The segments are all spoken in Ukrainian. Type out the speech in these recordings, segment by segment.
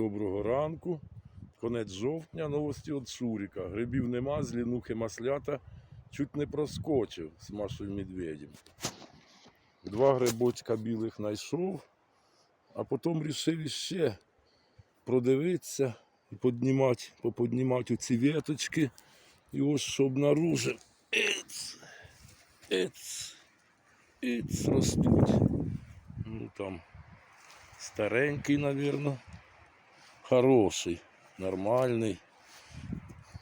доброго ранку. Конець жовтня, новості від Шуріка. Грибів нема, з лінухи маслята чуть не проскочив з Машою Медведем. Два грибочка білих знайшов, а потім вирішив іще продивитися і піднімати, поподнімати оці веточки. І ось що обнаружив. Ець, ець, ець ростуть. Ну там старенький, напевно. Хороший, нормальний.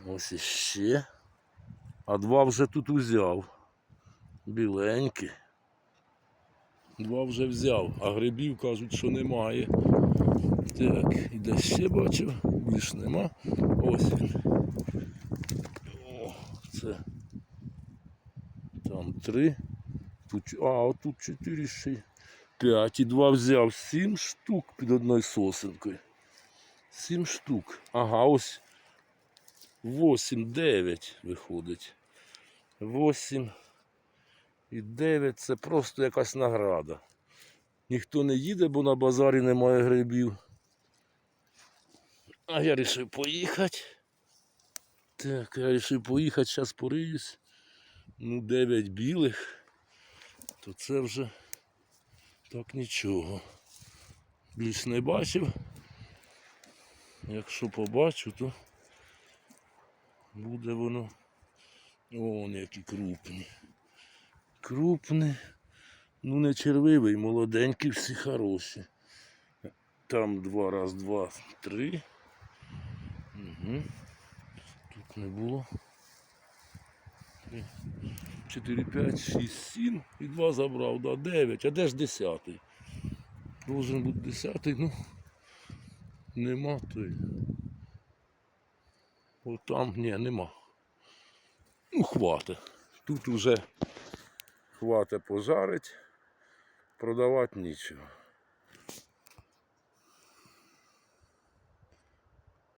Ось іще. А два вже тут узяв. Біленькі. Два вже взяв, а грибів кажуть, що немає. Так, і де ще бачив, більш нема. Ось він. О, це там три. Тут, а, отут чотири ще. П'ять і два взяв. Сім штук під одною сосенкою. Сім штук. Ага, ось. Восім, дев'ять виходить. Восім і дев'ять це просто якась награда. Ніхто не їде, бо на базарі немає грибів. А я вирішив поїхати. Так, я вирішив поїхати, зараз пориюсь. Ну, 9 білих, то це вже так нічого. Більш не бачив. Якщо побачу, то буде воно. Вон які крупні. Крупні. Ну не червивий, молоденькі, всі хороші. Там два, раз, два, три. Угу. Тут не було. Три, Чотири, п'ять, шість, сім. І два забрав, да, дев'ять. А де ж десятий? Должен бути десятий, ну нема той. От там, ні, нема. Ну, хватить. Тут уже хватить пожарить, продавати нічого.